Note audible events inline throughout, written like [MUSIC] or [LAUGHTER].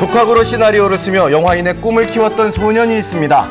독학으로 시나리오를 쓰며 영화인의 꿈을 키웠던 소년이 있습니다.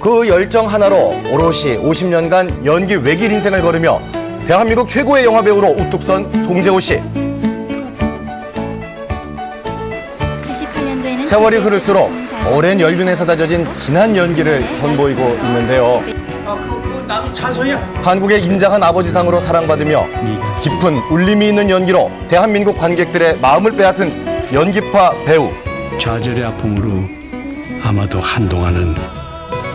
그 열정 하나로 오롯이 50년간 연기 외길 인생을 걸으며 대한민국 최고의 영화 배우로 우뚝 선 송재호 씨. 78년도에는 세월이 흐를수록 오랜 연륜에서 다져진 진한 연기를 선보이고 있는데요. 나도 찬성이야. 한국의 인자한 아버지상으로 사랑받으며 깊은 울림이 있는 연기로 대한민국 관객들의 마음을 빼앗은 연기파 배우. 좌절의 아픔으로 아마도 한동안은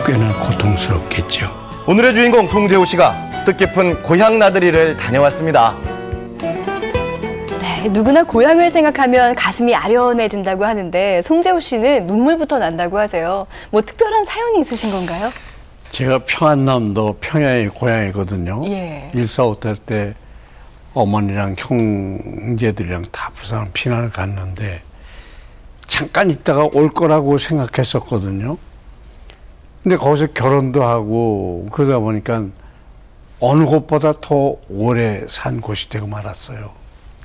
꽤나 고통스럽겠죠. 오늘의 주인공 송재호 씨가 뜻깊은 고향 나들이를 다녀왔습니다. 네, 누구나 고향을 생각하면 가슴이 아련해진다고 하는데 송재호 씨는 눈물부터 난다고 하세요. 뭐 특별한 사연이 있으신 건가요? 제가 평안남도 평야의 고향이거든요. 예. 일사오탈 때 어머니랑 형제들이랑 다 부산 피난을 갔는데 잠깐 있다가 올 거라고 생각했었거든요. 근데 거기서 결혼도 하고 그러다 보니까 어느 곳보다 더 오래 산 곳이 되고 말았어요.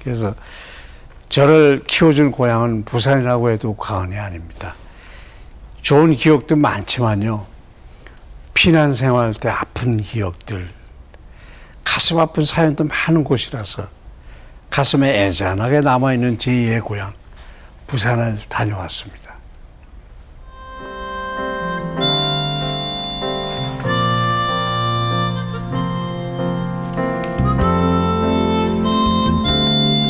그래서 저를 키워준 고향은 부산이라고 해도 과언이 아닙니다. 좋은 기억도 많지만요. 피난 생활 때 아픈 기억들, 가슴 아픈 사연도 많은 곳이라서 가슴에 애잔하게 남아있는 제2의 고향, 부산을 다녀왔습니다.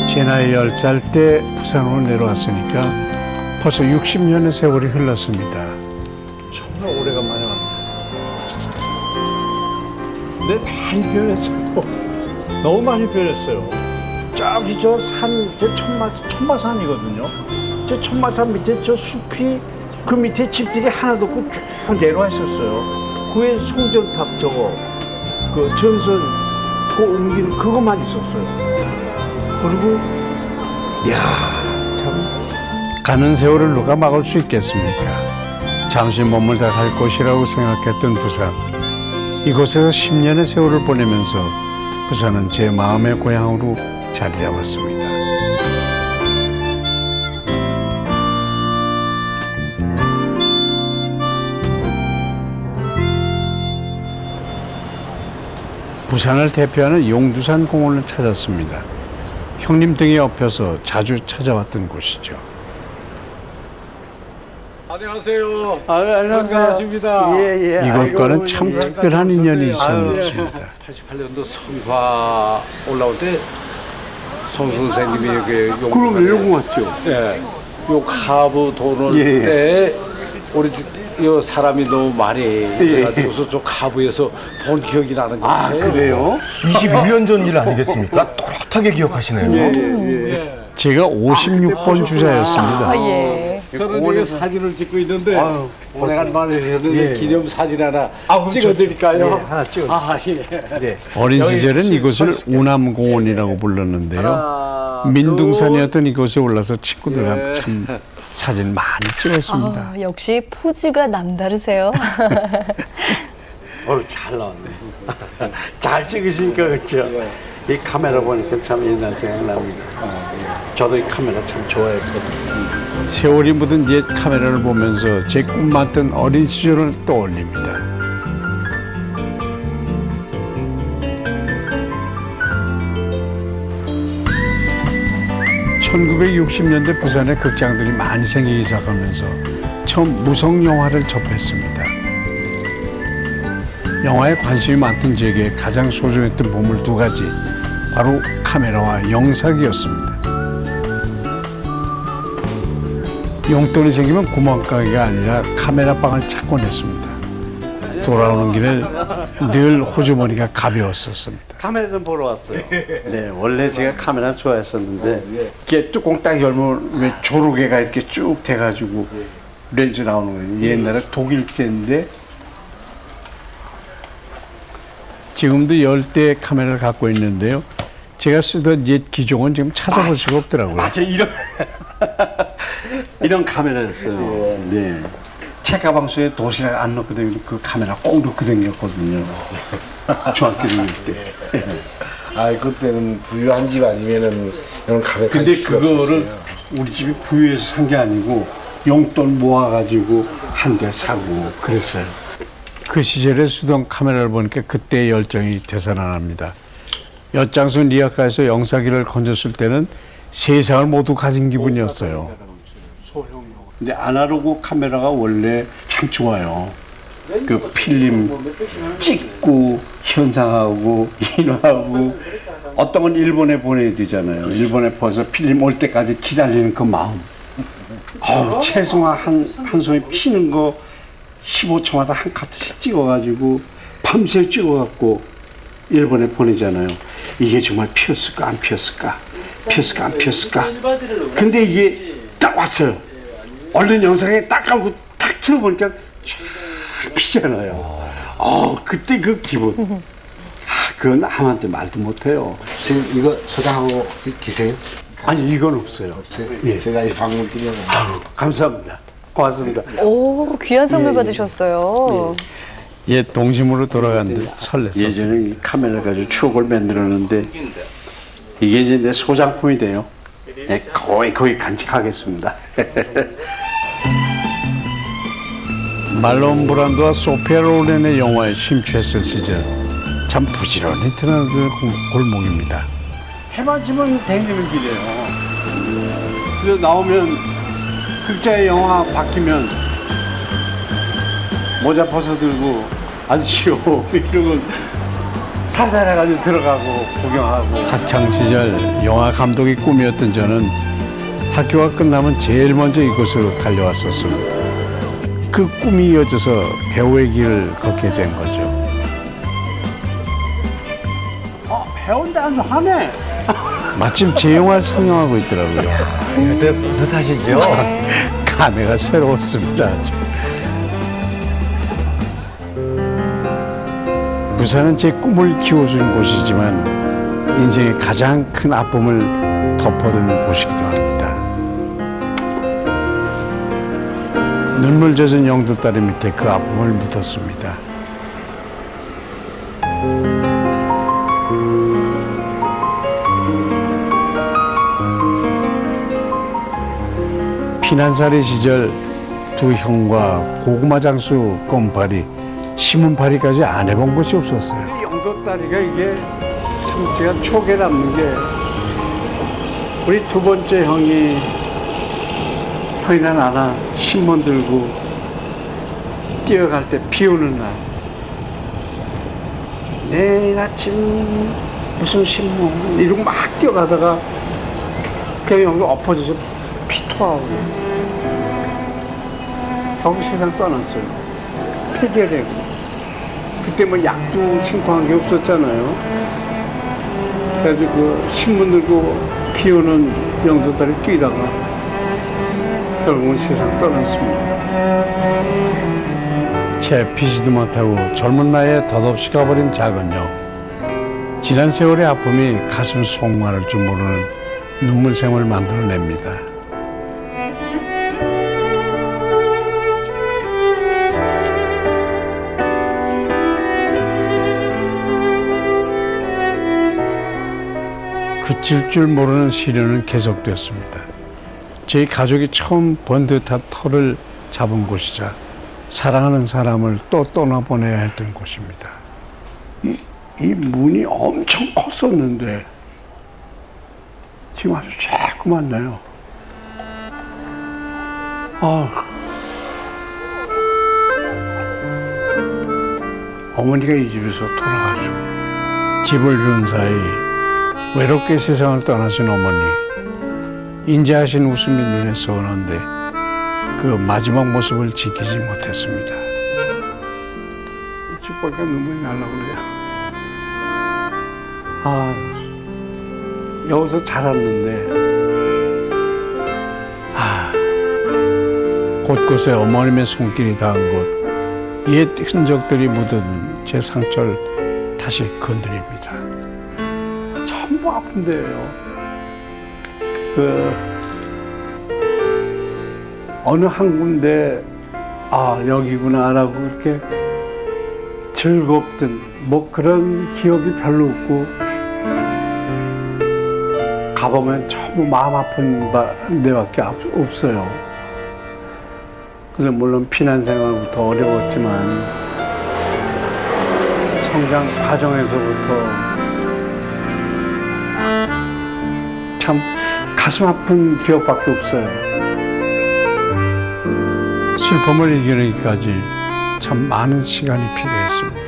제 나이 10살 때 부산으로 내려왔으니까 벌써 60년의 세월이 흘렀습니다. 정말 오래간만에 근데 많이 변했어요. 너무 많이 변했어요. 저기 저 산, 저 천마, 천마산이거든요. 저 천마산 밑에 저 숲이 그 밑에 집들이 하나도 없고 쭉 내려와 있었어요. 그 위에 송전탑 저거, 그 전선, 그 옮기는 그것만 있었어요. 그리고, 야 참. 가는 세월을 누가 막을 수 있겠습니까? 잠시 머물다 갈 곳이라고 생각했던 부산. 이곳에서 10년의 세월을 보내면서 부산은 제 마음의 고향으로 자리 잡았습니다. 부산을 대표하는 용두산 공원을 찾았습니다. 형님 등에 업혀서 자주 찾아왔던 곳이죠. 안녕하세요. 아, 안녕하세요. 반갑습니다. 예, 예. 이곳과는 아이고, 참 예. 특별한 인연이 있었습니다. 88년도 성화 올라올 때 송 선생님이 그 용. 그럼 요금 왔죠. 예. 요 카브 도는 예. 때 우리 주- 요 사람이 너무 많이 돼가지고서 저 카브에서 본 기억이 나는 것 아, 같아요. 그래요? 21년 전 일 아니겠습니까? 또렷하게 기억하시네요. 제가 56번 주자였습니다. 아, 예. 저는 사진을 찍고 있는데 아유, 오래간만에 해서 예. 기념 사진 하나 아, 찍어드릴까요? 예, 하나 찍어. 아, 예. 네. 어린 시절은 이곳을 우남공원이라고 불렀는데요. 하나, 민둥산이었던 이곳에 올라서 친구들과 예. 참 사진 많이 찍었습니다. 아, 역시 포즈가 남다르세요. [LAUGHS] 어, 잘 나왔네. [LAUGHS] 잘 찍으시니까 그렇죠. 이 카메라 보니까 참 옛날 생각납니다. 저도 이 카메라 참 좋아했거든요. 세월이 묻은 옛 카메라를 보면서 제 꿈만던 어린 시절을 떠올립니다. (1960년대) 부산에 극장들이 많이 생기기 시작하면서 처음 무성 영화를 접했습니다. 영화에 관심이 많던 제게 가장 소중했던 보물 두 가지 바로 카메라와 영상이었습니다. 용돈이 생기면 구멍가게가 아니라 카메라방을 찾곤 했습니다. 돌아오는 길에 늘 호주머니가 가벼웠었습니다. 카메라 좀 보러 왔어요. 네, 원래 제가 카메라 좋아했었는데 이게 뚜껑 딱 열면 왜 조르개가 이렇게 쭉 돼가지고 렌즈 나오는 거예요. 옛날에 독일제인데 지금도 열대 카메라를 갖고 있는데요. 제가 쓰던 옛 기종은 지금 찾아볼 수가 없더라고요. 맞아 이런 이런 카메라였어요. 네. 책 가방 속에 도시락 안 넣고 다니고 그 카메라 꼭 넣고 다녔거든요. [LAUGHS] 중학교 다닐 때. 아 그때는 부유한 집 아니면은 이런 가격 근데 그거를 우리 집이 부유해서 산 게 아니고 용돈 모아가지고 한 대 사고 그랬어요. 그 시절에 수동 카메라를 보니까 그때 열정이 되살아납니다. 엿장수 리아카에서 영사기를 건졌을 때는 세상을 모두 가진 기분이었어요. 근데 아날로그 카메라가 원래 참 좋아요. 그 필름 찍고 현상하고 [LAUGHS] 인화하고 어떤 건 일본에 보내야 되잖아요. 일본에 보내서 필름 올 때까지 기다리는 그 마음. 어우, 채송화 한, 한 송이 피는 거 15초마다 한 카트씩 찍어가지고 밤새 찍어갖고 일본에 보내잖아요. 이게 정말 피었을까 안 피었을까? 피었을까 안 피었을까? 근데 이게 딱 왔어요. 얼른 영상에 딱 깔고 탁 틀어보니까 쫙 피잖아요. 어, 그때 그 기분. 아, 그건 남한테 말도 못해요. 선생님 이거 소장하고 기세요? 아니, 이건 없어요. 예. 제가 이 방문 드려요. 아유, 감사합니다. 고맙습니다. 오, 귀한 선물 받으셨어요. 옛 동심으로 돌아간 듯 설렜었어요. 예전에 이 카메라 가지고 추억을 만들었는데 이게 이제 내 소장품이 돼요. 네, 거의 거의 간직하겠습니다. [LAUGHS] 말론 브란드와 소피아 로렌의 영화에 심취했을 시절 참 부지런히 드나드는 골목입니다. 해만 지면 다니는 길이에요. 그래서 나오면 극자의 영화 바뀌면 모자 벗어 들고 아저씨요 [LAUGHS] 이러고 살살해가지고 들어가고 구경하고 학창 시절 영화 감독이 꿈이었던 저는 학교가 끝나면 제일 먼저 이곳으로 달려왔었습니다. 그 꿈이 이어져서 배우의 길을 걷게 된 거죠. 어, 배운데 아주 하네. 마침 제 영화를 상영하고 있더라고요. 그때 뿌듯하시죠? [LAUGHS] 감회가 새로웠습니다. 아주. 부산은 제 꿈을 키워준 곳이지만 인생의 가장 큰 아픔을 덮어둔 곳이기도 합니다. 눈물 젖은 영도다리 밑에 그 아픔을 묻었습니다. 피난살이 시절 두 형과 고구마 장수 껌파리, 시문파리까지 안 해본 곳이 없었어요. 영도다리가 이게 참 제가 촉에 남는 게 우리 두 번째 형이 형이나 나나 신문 들고 뛰어갈 때 비 오는 날. 내일 아침 무슨 신문 이러고 막 뛰어가다가 그냥 여기 엎어져서 피 토하고. 결국 세상 떠났어요. 폐결되고 그때 뭐 약도 신통한 게 없었잖아요. 그래가지고 그 신문 들고 비 오는 영도다리 뛰다가 결국은 세상 떠났습니다. 채 피지도 못하고 젊은 나이에 덧없이 가버린 작은 형. 지난 세월의 아픔이 가슴 속말할 줄 모르는 눈물샘을 만들어냅니다. 그칠 줄 모르는 시련은 계속되었습니다. 저희 가족이 처음 번 듯한 터를 잡은 곳이자 사랑하는 사람을 또 떠나보내야 했던 곳입니다. 이 문이 엄청 컸었는데 지금 아주 조그만 나요. 아, 어머니가 이 집에서 돌아가시고 집을 비운 사이 외롭게 세상을 떠나신 어머니. 인자하신 웃음이 눈에 선한데 그 마지막 모습을 지키지 못했습니다. 쭉 보니까 눈물이 날라 그래요. 아, 여기서 자랐는데, 곳곳에 어머님의 손길이 닿은 곳, 옛 흔적들이 묻어든 제 상처를 다시 건드립니다. 전부 아픈데요. 그, 어느 한 군데, 아, 여기구나라고 이렇게 즐겁든, 뭐 그런 기억이 별로 없고, 가보면 전부 마음 아픈 바, 데밖에 없- 없어요. 그래서 물론 피난 생활부터 어려웠지만 성장 과정에서부터 참 가슴 아픈 기억밖에 없어요. 슬픔을 이겨내기까지 참 많은 시간이 필요했습니다.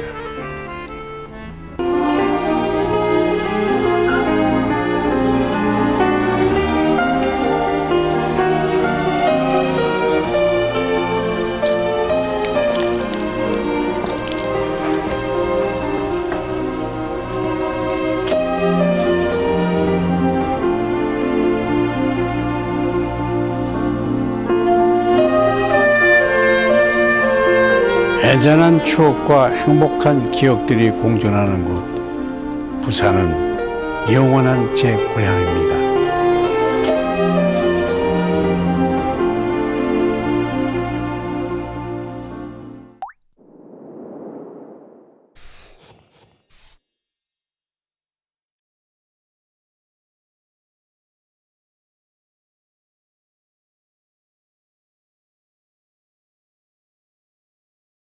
애잔한 추억과 행복한 기억들이 공존하는 곳. 부산은 영원한 제 고향입니다.